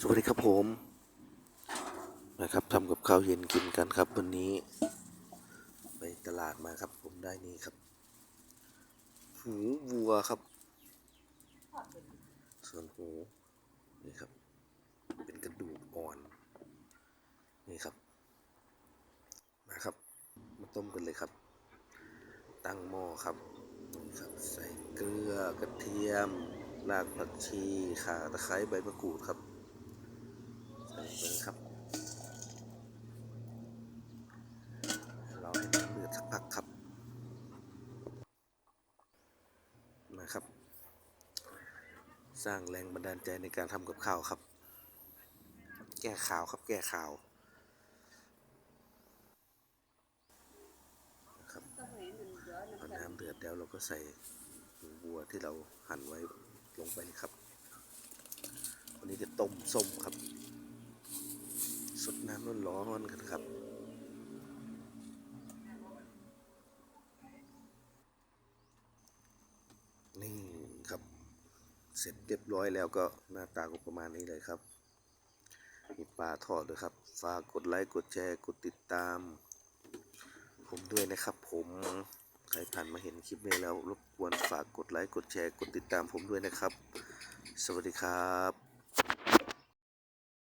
สวัสดีครับผมนะครับทำกับข้าวเย็นกินกันครับ วันนี้ ไปตลาดมาครับ ผมได้นี่ครับ หูวัวครับ ส่วนหูนี่ครับ เป็นกระดูกอ่อน นี่ครับ มาครับ มาต้มกันเลยครับ ตั้งหม้อครับนี่ครับ ใส่เกลือกระเทียมรากผักชีข่าตะไคร้ใบมะกรูดครับ ใส่ลงไปเลยครับรอให้น้ำเดือดสักพักครับ มาครับ สร้างแรงบันดาลใจในการทำกับข้าวครับ แก้ข่าวครับแก้ข่าวนะครับพอน้ำเดือดแล้วเราก็ใส่หูวัวที่เราหั่นไว้ลงไปครับวันนี้จะต้มส้มครับสดน้ำร้อนๆกันครับ นี่ครับ เสร็จเรียบร้อยแล้วก็หน้าตาก็ประมาณนี้เลยครับ มีปลาทอดด้วยครับ ฝากกดไลค์ กดแชร์ กดติดตาม ผมด้วยนะครับผม ใครผ่านมาเห็นคลิปนี้แล้วรบกวนฝากกดไลค์ กดแชร์ กดติดตามผมด้วยนะครับ สวัสดีครับ